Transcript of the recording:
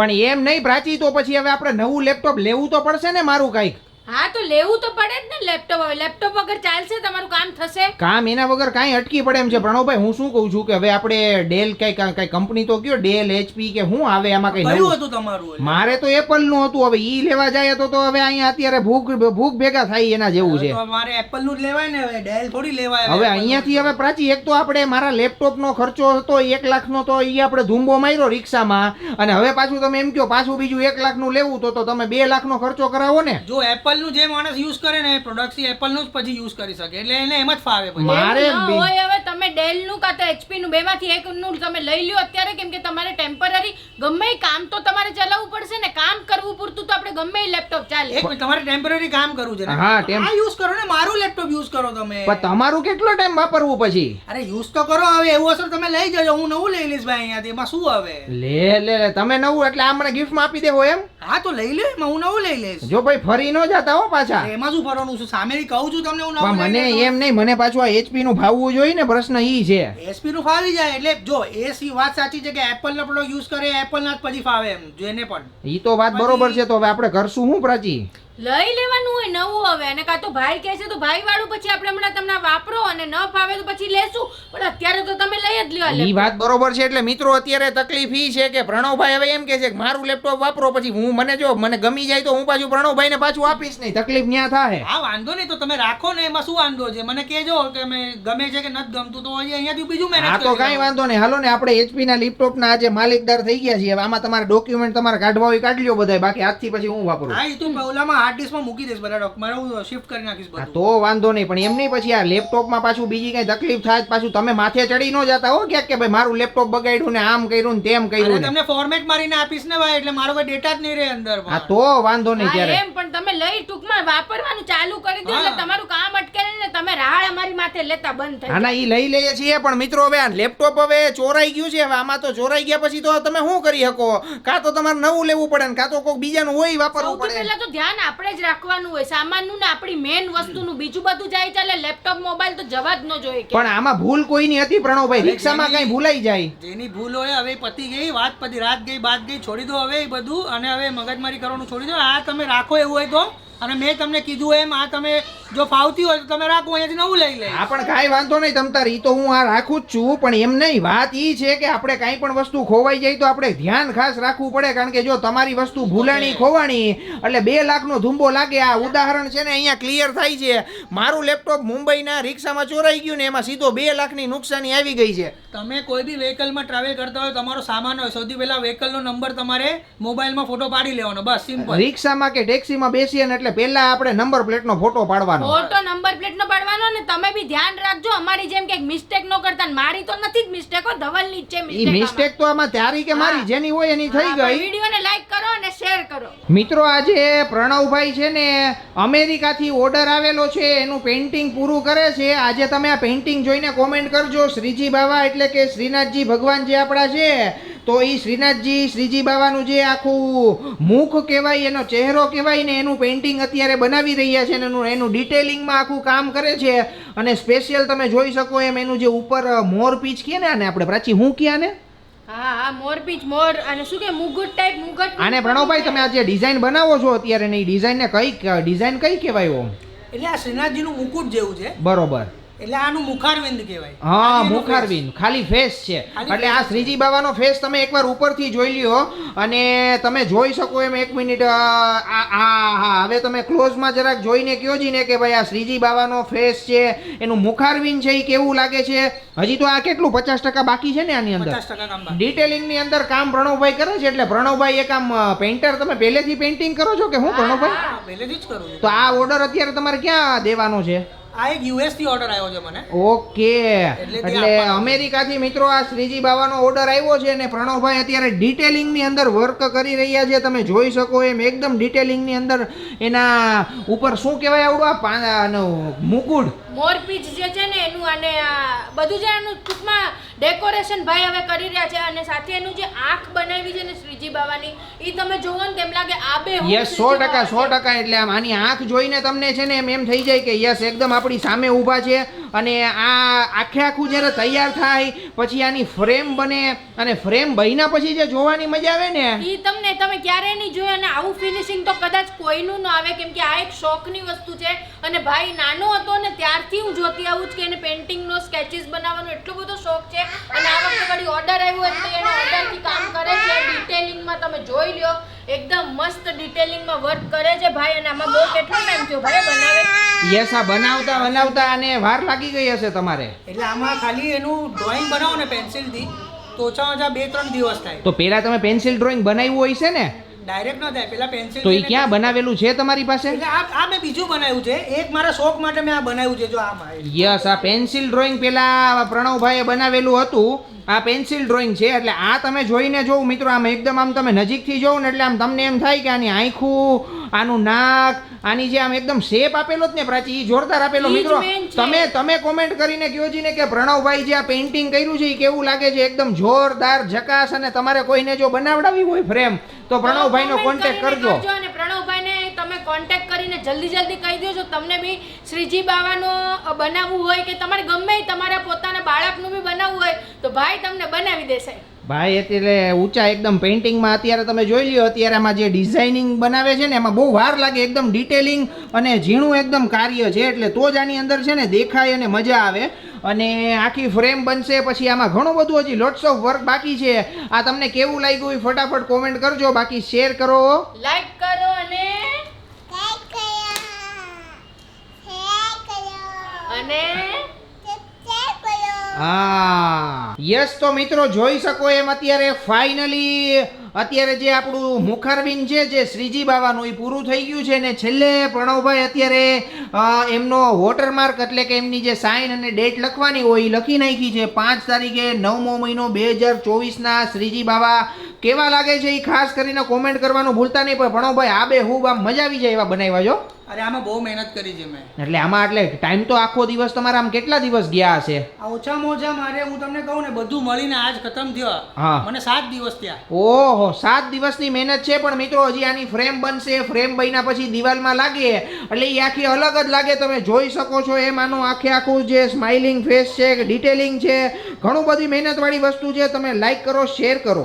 પણ એમ નહીં પ્રાચી તો પછી હવે આપણે નવું લેપટોપ લેવું તો પડશે ને મારું કાંઈક? હા તો લેવું તો પડે જ ને લેપટોપ. હવે લેપટોપ વગર ચાલશે તમારું કામ થશે? કામ એના વગર કાંઈ અટકી પડે એમ છે. પ્રણવભાઈ હું શું કહું છું કે હવે આપણે ડેલ કઈ કઈ કંપની તો કયો? ડેલ એચપી કે હું આવે એમાં કઈ નવું? હતું તમારું મારે તો એપલનું હતું. હવે ઈ લેવા જાય તો તો હવે અહીંયા અત્યારે ભૂખ ભૂખ ભેગા થાય એના જેવું છે. મારે એપલનું જ લેવાય ને હવે ડેલ થોડી લેવાય હવે અહીંયાથી હવે પ્રાચી એક તો આપણે મારા લેપટોપ નો ખર્ચો હતો એક લાખ નો તો ઈ આપણે ધૂંબો માર્યો રિક્ષામાં. અને હવે પાછું તમે એમ કહો પાછું બીજું એક લાખનું લેવું તો તો તમે બે લાખ નો ખર્ચો કરાવો ને. જો એપલ નું જે માણસ યુઝ કરે ને પ્રોડક્ટ એપલનું જ પછી યુઝ કરી શકે. એટલે એને એમ જ ફાવે પછી. મારે હોય હવે તમે ડેલનું કાં તો એચપી નું બેમાંથી એક નું તમે લઈ લ્યો અત્યારે કેમ કે તમારે ટેમ્પરરી ગમે કામ તો તમારે ચલાવવું પડશે ને કામ કરવું પૂરતું તો આપણે ગમે લેપટોપ ચાલે. એક તમારે ટેમ્પરરી કામ કરવું છે? હા, આ યુઝ કરો ને મારું લેપટોપ યુઝ કરો તમે. પણ તમારું કેટલો ટાઈમ વાપરવું પછી? અરે યુઝ તો કરો હવે એવું હશે તમે લઈ જજો. હું નવું લઈ લઈશ ભાઈ અહીંયાથી. એમાં શું હવે? લે લે લે, તમે નવું એટલે આ મને ગિફ્ટમાં આપી દેવો એમ? હા તો લઈ લે એમાં હું નવું લઈ લઈશ. જો ભાઈ ફરી ન જતા હો પાછા. એમાં શું ફરવાનું છે? સામે કહું છું તમને હું નવું મને એમ નહીં મને પાછું આ એચપી નું ભાવવું જોઈએ ને પ્રશ્ન ઈ છે. એચપી નું ફાવી જાય એટલે જો એ સી વાત સાચી છે કે એપલ નો પ્રોડક્ટ યુઝ કરે એપલ ના જ પછી ફાવે એમ જેને પણ. ઈ તો વાત બરોબર છે તો હવે આપણે કરશું શું પ્રાચી? લઈ લેવાનું હોય નવું હવે. અને કાં તો ભાઈ કહે છે તો ભાઈ વાળું પછી આપણે હમણાં તમને વાપરો અને ન ફાવે તો પછી લેશું. પણ અત્યારે તો તમે લઈ જ લ્યો આ વાત બરોબર છે એટલે મિત્રો અત્યારે તકલીફ ઈ છે કે પ્રણવભાઈ હવે એમ કે છે કે મારું લેપટોપ વાપરો પછી હું મને જો મને ગમી જાય તો હું પાછું પ્રણવભાઈ ને પાછું આપીશ નહીં. તકલીફ ન્યા થાય હા વાંધો નહીં. તો તમે રાખો ને એમાં શું વાંધો છે? મને કહેજો કે મેં ગમે છે કે નથી ગમતું તો હજી અહીંયાથી બીજું મેનેજ હા તો કાંઈ વાંધો નહીં. હાલો ને આપણે એચપી ના લેપટોપ ના આજે માલિકદાર થઈ ગયા છીએ. હવે આમાં તમારે ડોક્યુમેન્ટ તમારે કાઢવા હોય કાઢી લ્યો બધાય. બાકી આજથી પછી હું વાપરું. હા એ તો ઓલામાં હાર્ડ ડિસ્કમાં મૂકી દઈશ બધા ડોક્યુમેન્ટ હું શિફ્ટ કરી નાખીશ બધું. તો વાંધો નહીં પણ એમ નહીં પછી આ લેપટોપમાં પાછું બીજી કઈ તકલીફ થાય પાછું તમે માથે ચડી ન જતા હો ક્યાંક કે ભાઈ મારું લેપટોપ બગાડ્યું ને આમ કર્યું ને તેમ કર્યું ને. તમને ફોર્મેટ મારીને આપીશ ને ભાઈ એટલે મારો કોઈ ડેટા જ નહીં રહે અંદર હા તો વાંધો નહીં ત્યારે. એમ પણ તમે લઈ ટૂંકમાં વાપરવાનું ચાલુ કરી દો એટલે તમારું કામ અટકે નહીં ને તમે રાહળ અમારી લેતા બંધ થઈ ના ઈ લઈ લઈએ છીએ પણ મિત્રો હવે આ લેપટોપ હવે ચોરાઈ ગયું છે હવે આમાં તો ચોરાઈ ગયા પછી તો તમે શું કરી શકો? કાં તો તમારે નવું લેવું પડે ને કાં તો કોઈક બીજાનું હોય વાપરવું પડે. પહેલા તો ધ્યાન આપણે જ રાખવાનું હોય સામાનનું ને આપણી મેન વસ્તુનું બીજું બધું જાય ચાલે લેપટોપ મોબાઈલ તો જવા જ ન જોઈએ પણ આમાં ભૂલ કોઈની હતી પ્રણવભાઈ? રિક્ષામાં કઈ ભૂલાઈ જાય? જેની ભૂલ હોય હવે પતી ગઈ વાત પતી રાત ગઈ બાદ ગઈ છોડી દો હવે એ બધું અને હવે મગજમારી કરવાનું છોડી દો. આ તમે રાખો એવું હોય તો. અને મેં તમને કીધું એમ આ તમે જો ફાવતી હોય તો તમે રાખો અહીંયાથી નવું લઈ લે. હા પણ કાંઈ વાંધો નહીં તમ તાર ઈ તો હું આ રાખું જ છું પણ એમ નહીં વાત ઈ છે કે આપણે કાંઈ પણ વસ્તુ ખોવાઈ જાય તો આપણે ધ્યાન ખાસ રાખવું પડે કારણ કે જો તમારી વસ્તુ ભૂલાણી ખોવાણી એટલે બે લાખનો ધુંબો લાગે આ ઉદાહરણ છે ને અહીંયા ક્લિયર થાય છે. મારું લેપટોપ મુંબઈના રિક્ષામાં ચોરાઈ ગયું ને એમાં સીધો બે લાખની નુકસાની આવી ગઈ છે. તમે કોઈ બી વ્હીકલમાં ટ્રાવેલ કરતા હોય તમારો સામાન હોય સૌથી પહેલાં વ્હીકલનો નંબર તમારે મોબાઈલમાં ફોટો પાડી લેવાનો બસ સિમ્પલ રિક્ષામાં કે ટેક્સીમાં બેસીએ ને એટલે પહેલા આપણે નંબર પ્લેટનો ફોટો પાડવાનો. ફોટો નંબર પ્લેટ નો પાડવાનો ને તમે બી ધ્યાન રાખજો અમારી જેમ કે મિસ્ટેક ન કરતા ને મારી તો નથી જ મિસ્ટેક હો ધવલની જ છે મિસ્ટેક મિસ્ટેક તો આમાં તારી કે મારી જેની હોય એની થઈ ગઈ. વિડીયોને લાઈક કરો અને શેર કરો. મિત્રો આજે પ્રણવભાઈ છે ને અમેરિકાથી ઓર્ડર આવેલો છે એનું પેઇન્ટિંગ પૂરું કરે છે. આજે તમે આ પેઇન્ટિંગ જોઈને કોમેન્ટ કરજો. શ્રીજી બાવા એટલે કે શ્રીનાથજી ભગવાન જે આપણા છે તો એ શ્રીનાથજી શ્રીજી બાવાનું જે આખું મુખ કહેવાય એનો ચહેરો કહેવાય ને એનું પેઇન્ટિંગ અત્યારે બનાવી રહ્યા છે ને એનું એનું ડિટેલિંગમાં આખું કામ કરે છે. અને સ્પેશિયલ તમે જોઈ શકો એમ એનું જે ઉપર મોર પીચ કહે ને આને આપણે પ્રાચી હું કહે આને? હા હા મોર પીચ મોર અને શું કે મુગટ ટાઈપ મુગટ આને પ્રણવભાઈ તમે આ જે ડિઝાઇન બનાવો છો અત્યારે ને એ ડિઝાઇનને કઈ ડિઝાઇન કઈ કહેવાય ઓમ? એટલે આ શ્રીનાથજીનું મુકુટ જેવું છે. બરોબર. એટલે આનું મુખારવિંદ કહેવાય. હા મુખારવિંદ. ખાલી ફેસ છે. એટલે આ શ્રીજી બાબાનો ફેસ તમે એકવાર ઉપરથી જોઈ લ્યો અને તમે જોઈ શકો એમ એક મિનિટ આ હા હવે તમે ક્લોઝમાં જરાક જોઈને કહો ને કે ભાઈ આ શ્રીજી બાવાનો ફેસ છે એનું મુખારવિંદ છે એ કેવું લાગે છે? હજી તો આ કેટલું પચાસ ટકા બાકી છે ને આની અંદર? પચાસ ટકા કામ બાકી. ડિટેલિંગની અંદર કામ પ્રણવભાઈ કરે છે એટલે પ્રણવભાઈ એ આમ પેઇન્ટર તમે પહેલેથી પેઇન્ટિંગ કરો છો કે હું પ્રણવભાઈ? પહેલેથી જ કરું તો આ ઓર્ડર અત્યારે તમારે ક્યાં દેવાનો છે? આ એક યુએસથી ઓર્ડર આવ્યો છે મને. ઓકે. એટલે. અમેરિકાથી મિત્રો આ શ્રીજી બાવાનો ઓર્ડર આવ્યો છે અને પ્રણવભાઈ અત્યારે ડિટેલિંગની અંદર વર્ક કરી રહ્યા છે. તમે જોઈ શકો એમ એકદમ ડિટેલિંગની અંદર એના ઉપર શું કહેવાય આવડું? આ પા- આનું મુકુટ મોર જે છે ને એનું અને બધું જે એનું ટૂંકમાં ડેકોરેશન ભાઈ હવે કરી રહ્યા છે અને સાથે એનું જે આંખ બનાવી છે ને શ્રીજી બાવાની એ તમે જોવો ને તેમ લાગે આબે યસ સો ટકા સો ટકા એટલે આમ આની આંખ જોઈને તમને છે ને એમ એમ થઈ જાય કે યસ એકદમ આપણી સામે ઊભા છે અને આ આખે આખું જ્યારે તૈયાર થાય પછી આની ફ્રેમ બને અને ફ્રેમ બન્યા પછી જે જોવાની મજા આવે ને. એ તમને તમે ક્યારેય નહીં જોયું અને આવું ફિનિશિંગ તો કદાચ કોઈનું ન આવે કેમ કે આ એક શોખની વસ્તુ છે અને ભાઈ નાનો હતો ને ત્યારથી હું જોતી આવું જ કે એને પેઇન્ટિંગનો સ્કેચીસ બનાવવાનો એટલો બધો શોખ છે અને આ વખતે ઘડી ઓર્ડર આવ્યો એટલે એને ઓર્ડરથી કામ કરે છે. ડિટેલિંગમાં તમે જોઈ લ્યો. એકદમ મસ્ત ડિટેલિંગમાં વર્ક કરે છે ભાઈ. અને આમાં બહુ કેટલો ટાઈમ થયો ભાઈ? બનાવે? યસ આ બનાવતા બનાવતા અને વાર લાગી ગઈ હશે તમારે. એટલે આમાં ખાલી એનું ડ્રોઈંગ બનાવો ને પેન્સિલથી તો ઓછામાં ઓછા બે ત્રણ દિવસ થાય. તો પેલા તમે પેન્સિલ ડ્રોઈંગ બનાવ્યું હોય છે ને? ડાયરેક્ટ ના થાય. પેલા પેન્સિલ તો એ ક્યાં બનાવેલું છે તમારી પાસે? એટલે આ આ મેં બીજું બનાવ્યું છે. એક મારા શોખ માટે મેં આ બનાવ્યું છે જો આ મારે. યસ આ પેન્સિલ ડ્રોઈંગ પેલા પ્રણવભાઈએ બનાવેલું હતું. આ પેન્સિલ ડ્રોઈંગ છે એટલે આ તમે જોઈને જોવું મિત્રો આમ એકદમ આમ તમે નજીકથી જોવો ને એટલે આમ તમને એમ થાય કે આની આંખું આનું નાક આની જે આમ એકદમ શેપ આપેલો જ ને પ્રાચી એ જોરદાર આપેલો મિત્રો. તમે તમે કોમેન્ટ કરીને કહો જી ને કે પ્રણવભાઈ જે આ પેઇન્ટિંગ કર્યું છે એ કેવું લાગે છે? એકદમ જોરદાર ઝકાસ અને તમારે કોઈને જો બનાવડાવી હોય ફ્રેમ તો પ્રણવભાઈનો કોન્ટેક્ટ કરજો. અને પ્રણવભાઈને તમે કોન્ટેક્ટ કરીને જલ્દી જલ્દી કહી દેજો. તમને બી શ્રીજી બાવાનો બનાવવું હોય કે તમારે ગમે તમારા પોતાના બાળકનું બી બનાવવું હોય તો ભાઈ તમને બનાવી દેશે ભાઈ એટલે ઊંચા એકદમ પેઇન્ટિંગમાં અત્યારે તમે જોઈ લ્યો અત્યારે આમાં જે ડિઝાઇનિંગ બનાવે છે ને એમાં બહુ વાર લાગે એકદમ ડિટેલિંગ અને ઝીણું એકદમ કાર્ય છે એટલે તો જ આની અંદર છે ને દેખાય અને મજા આવે. અને આખી ફ્રેમ બનશે પછી આમાં ઘણું બધું હજી લોટ્સ ઓફ વર્ક બાકી છે. આ તમને કેવું લાગ્યું એ ફટાફટ કોમેન્ટ કરજો બાકી શેર કરો. લાઈક કરો અને અને હા યસ તો મિત્રો, જોઈ શકો એમ અત્યારે ફાઇનલી અત્યારે જે આપણું મુખારબિન છે, જે શ્રીજી બાવાનું એ પૂરું થઈ ગયું છે ને છેલ્લે પ્રણવભાઈ અત્યારે એમનો વોટરમાર્ક એટલે કે એમની જે સાઇન અને ડેટ લખવાની હોય એ લખી નાખી છે. પાંચ તારીખે નવમો મહિનો બે હજાર ચોવીસના શ્રીજી બાવા કેવા લાગે છે એ ખાસ કરીને કોમેન્ટ કરવાનું ભૂલતા નહીં પણ પ્રણવભાઈ આ બે હું આમ મજા આવી જાય એવા બનાવ્યા છો? અરે આમાં બહુ મહેનત કરી છે મેં. એટલે આમાં એટલે ટાઈમ તો આખો દિવસ તમારા આમ કેટલા દિવસ ગયા હશે? આ ઓછામાં ઓછા મારે હું તમને કહું ને બધું મળીને આજ ખતમ થયો. હા. મને સાત દિવસ થયા. ઓહો સાત દિવસની મહેનત છે પણ મિત્રો હજી આની ફ્રેમ બનશે ફ્રેમ બન્યા પછી દિવાલમાં લાગે. એટલે એ આખી અલગ જ લાગે તમે જોઈ શકો છો એમ આનું આખે આખું જે સ્માઇલિંગ ફેસ છે ડિટેલિંગ છે ઘણું બધી મહેનતવાળી વસ્તુ છે તમે લાઈક કરો શેર કરો.